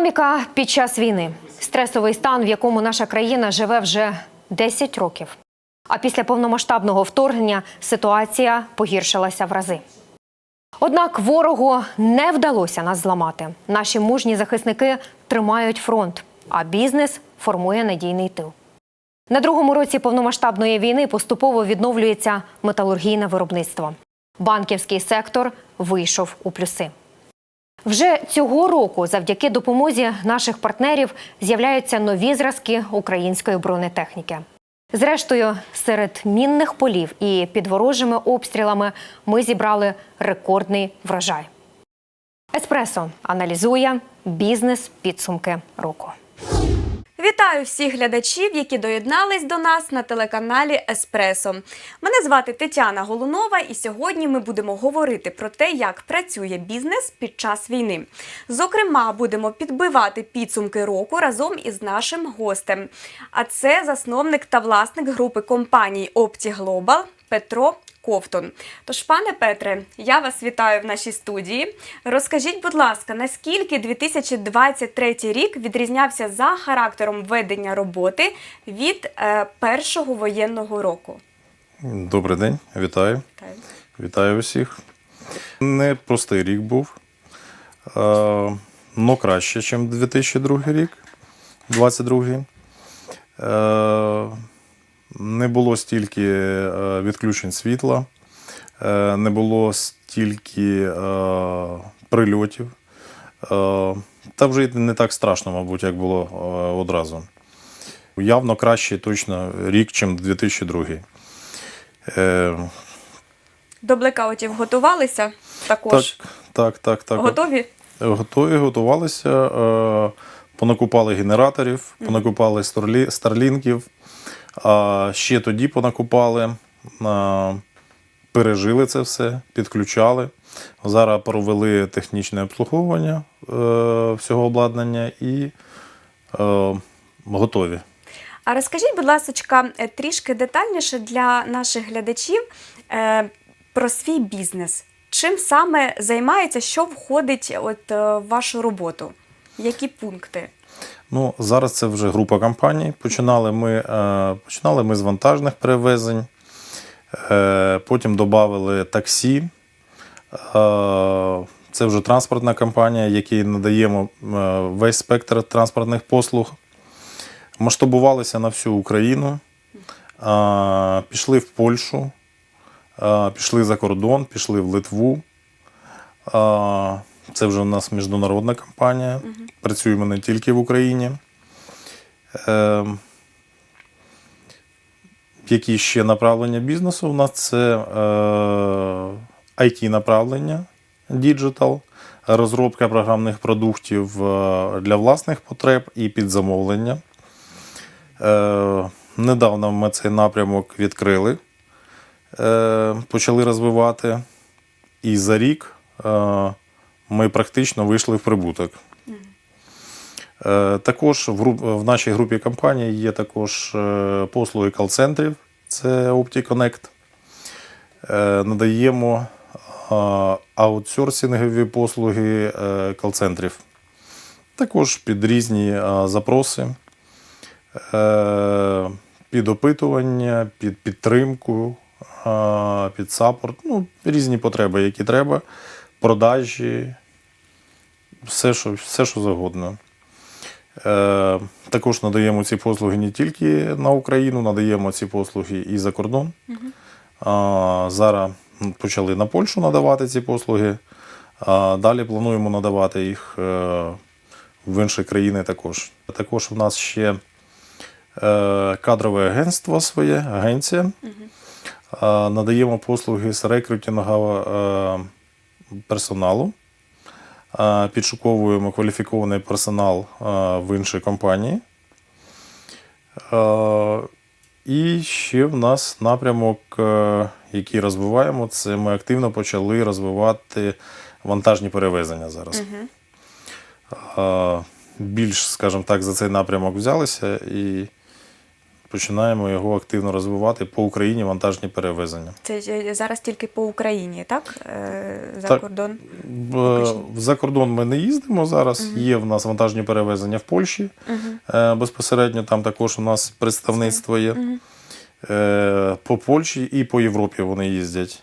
Економіка під час війни стресовий стан, в якому наша країна живе вже 10 років. А після повномасштабного вторгнення ситуація погіршилася в рази. Однак ворогу не вдалося нас зламати. Наші мужні захисники тримають фронт, а бізнес формує надійний тил. На другому році повномасштабної війни поступово відновлюється металургійне виробництво. Банківський сектор вийшов у плюси. Вже цього року, завдяки допомозі наших партнерів, з'являються нові зразки української бронетехніки. Зрештою, серед мінних полів і під ворожими обстрілами ми зібрали рекордний врожай. Еспресо аналізує бізнес підсумки року. Вітаю всіх глядачів, які доєднались до нас на телеканалі Еспресо. Мене звати Тетяна Голунова, і сьогодні ми будемо говорити про те, як працює бізнес під час війни. Зокрема, будемо підбивати підсумки року разом із нашим гостем. А це засновник та власник групи компаній Opti Global Петро. Ковтун. Тож, пане Петре, я вас вітаю в нашій студії. Розкажіть, будь ласка, наскільки 2023 рік відрізнявся за характером ведення роботи від е, першого воєнного року? Добрий день, вітаю. Так. Вітаю усіх. Непростий рік був, е, но краще, ніж 2002 рік, 22 Е, Не було стільки е, відключень світла, е, не було стільки е, прильотів. Та вже не так страшно, мабуть, як було одразу. Явно кращий точно рік, ніж 2002. Е, До блекаутів готувалися також. Так, так, так, так. Готові? Готові, готувалися. Понакупали генераторів, понакупали старлінків. Ще тоді понакупали, е, пережили це все, підключали. Зараз провели технічне обслуговування е, всього обладнання і е, готові. А розкажіть, будь ласка, трішки детальніше для наших глядачів е, про свій бізнес. Чим саме займається, що входить от, е, в вашу роботу? Які пункти? Ну, зараз це вже група компаній. Починали ми, е, починали ми з вантажних перевезень, е, потім додали таксі. Е, це вже транспортна компанія, якій надаємо весь спектр транспортних послуг. Масштабувалися на всю Україну, пішли в Польщу, пішли за кордон, пішли в Литву. Це вже у нас міжнародна компанія. Працюємо не тільки в Україні. Е, Які ще направлення бізнесу? У нас це е, IT-направлення, діджитал, розробка програмних продуктів е, для власних потреб і під замовлення. Е, Недавно ми цей напрямок відкрили, е, почали розвивати. І за рік е, ми практично вийшли в прибуток. Е, Також в, нашій групі компаній є також е, послуги кол-центрів, це OptiConnect. Е, Надаємо аутсорсингові послуги кол-центрів. Також під різні запроси, під опитування, під підтримку, під саппорт, ну, різні потреби, які треба, продажі, все, що, все, що завгодно. Е, також надаємо ці послуги не тільки на Україну, надаємо ці послуги і за кордон. А, зараз почали на Польщу надавати ці послуги. А, далі плануємо надавати їх е, в інші країни також. Також у нас ще е, кадрове агентство своє, агенція. А, надаємо послуги з рекрутингу е, персоналу. Підшуковуємо кваліфікований персонал в інші компанії. І ще в нас напрямок, е, який розвиваємо, це ми активно почали розвивати вантажні перевезення зараз. Е, Більш, скажімо так, за цей напрямок взялися і починаємо його активно розвивати по Україні вантажні перевезення. Це е, зараз тільки по Україні, так? Е, За Так. кордон. В- За кордон ми не їздимо зараз. Є в нас вантажні перевезення в Польщі. Е, Безпосередньо там також у нас представництво є. Е, По Польщі і по Європі вони їздять.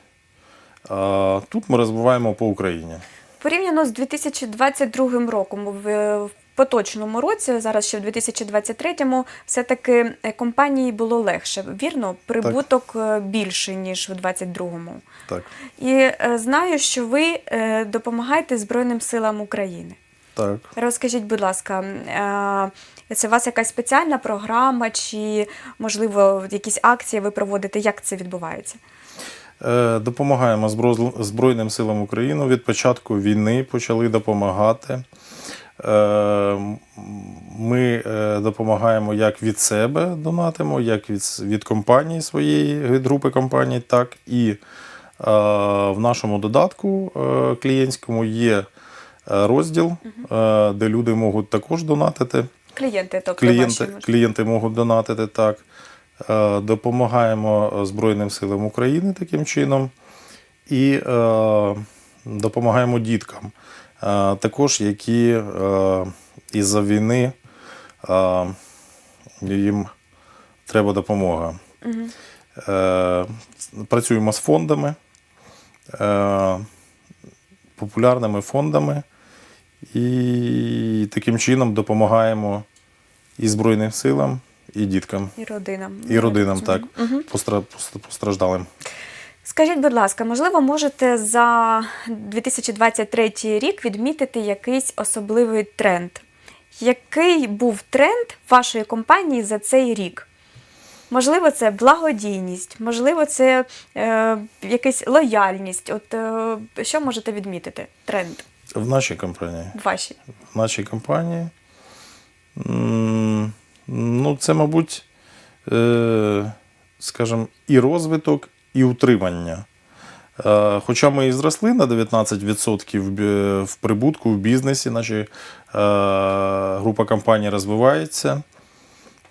А Тут ми розвиваємо по Україні. Порівняно з 2022 роком, в поточному році, зараз ще в 2023-му, все-таки е, компанії було легше. Вірно, прибуток е, більший, ніж в 2022-му. Так. І е, знаю, що ви допомагаєте Збройним силам України. Так. Розкажіть, будь ласка, це у вас якась спеціальна програма, чи, можливо, якісь акції ви проводите? Як це відбувається? Допомагаємо Збройним силам України. Від початку війни почали допомагати. Е, Ми е, допомагаємо як від себе донатимо, як від, від компанії своєї, від групи компаній, так і е, в нашому додатку клієнтському є розділ, де люди можуть також донатити. Клієнти, тобто Клієнти, ваші. клієнти можуть донатити так. Допомагаємо Збройним силам України таким чином. І е, допомагаємо діткам, е, також які е, із-за війни е, їм треба допомога. Е, працюємо з фондами, популярними фондами, і таким чином допомагаємо і Збройним силам, і діткам, І родинам. і родинам, так, пост- постраждалим. Скажіть, будь ласка, можливо, можете за 2023 рік відмітити якийсь особливий тренд? Який був тренд вашої компанії за цей рік? Можливо, це благодійність, можливо, це е, якась лояльність. От е, що можете відмітити? Тренд В нашій компанії. вашій? В нашій компанії. Ну, це, мабуть, е, скажімо, і розвиток, і утримання. Е, Хоча ми і зросли на 19% в прибутку в бізнесі, наші е, група компаній розвивається.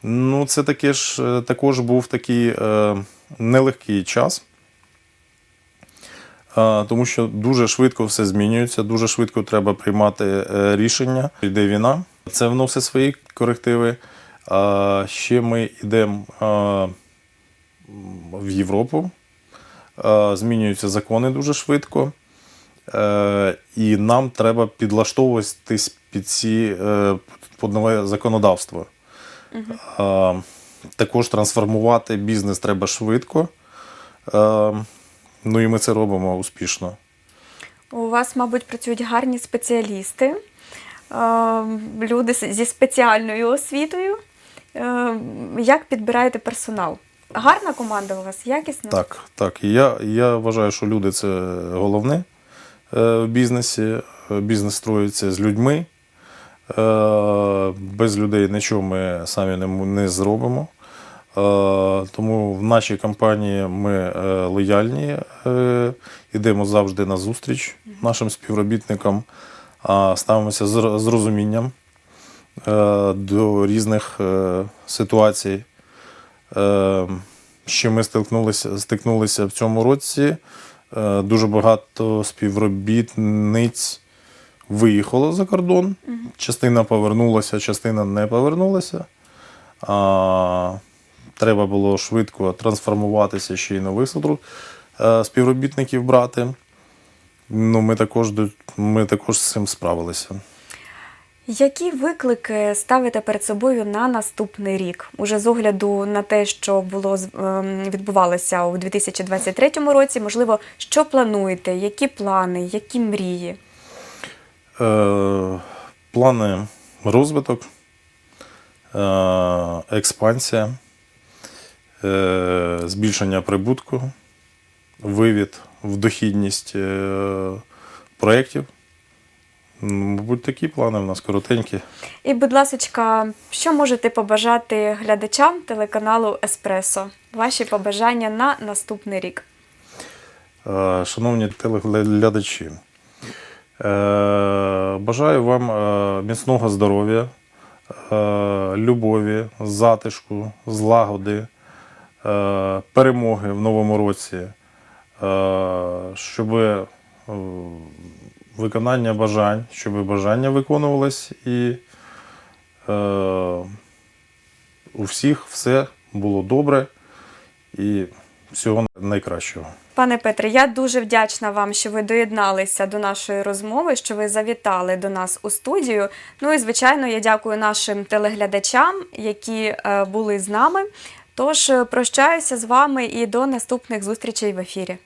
Ну, це таке ж, е, також був такий е, нелегкий час. Е, Тому що дуже швидко все змінюється, дуже швидко треба приймати е, рішення. Йде війна, це вносить свої корективи. Ще ми йдемо е, в Європу, Е, змінюються закони дуже швидко. Е, І нам треба підлаштовуватись під ці е, під нове законодавство. Е, Також трансформувати бізнес треба швидко. Е, Ну і ми це робимо успішно. У вас, мабуть, працюють гарні спеціалісти, е, люди зі спеціальною освітою. Е, Як підбираєте персонал? Гарна команда у вас, якісна? Так, так. Я, я вважаю, що люди це головне е, в бізнесі. Е, Бізнес строїться з людьми. Е, Без людей нічого ми самі не, зробимо. Тому в нашій компанії ми лояльні, йдемо завжди на зустріч нашим співробітникам, а ставимося з ро- розумінням до різних ситуацій. Е, з чим ми стикнулися, стикнулися в цьому році. Е, Дуже багато співробітниць виїхало за кордон. Частина повернулася, частина не повернулася. А, треба було швидко трансформуватися ще й нових е, співробітників брати. Ну, ми, також, ми також з цим справилися. Які виклики ставите перед собою на наступний рік? Уже з огляду на те, що було ем, відбувалося у 2023 році, можливо, що плануєте? Які плани, які мрії? Е, плани розвиток, е, експансія, е, збільшення прибутку, вивід в дохідність е, проєктів. Мабуть, такі плани в нас коротенькі. І, будь ласка, що можете побажати глядачам телеканалу Еспресо? Ваші побажання на наступний рік. Е, Шановні телеглядачі, е, бажаю вам е, міцного здоров'я, любові, затишку, злагоди, перемоги в новому році, щоб виконання бажань, щоб бажання виконувалось і е, у всіх все було добре і всього найкращого. Пане Петре, я дуже вдячна вам, що ви доєдналися до нашої розмови, що ви завітали до нас у студію. Ну і звичайно, я дякую нашим телеглядачам, які е, були з нами. Тож е, прощаюся з вами і до наступних зустрічей в ефірі.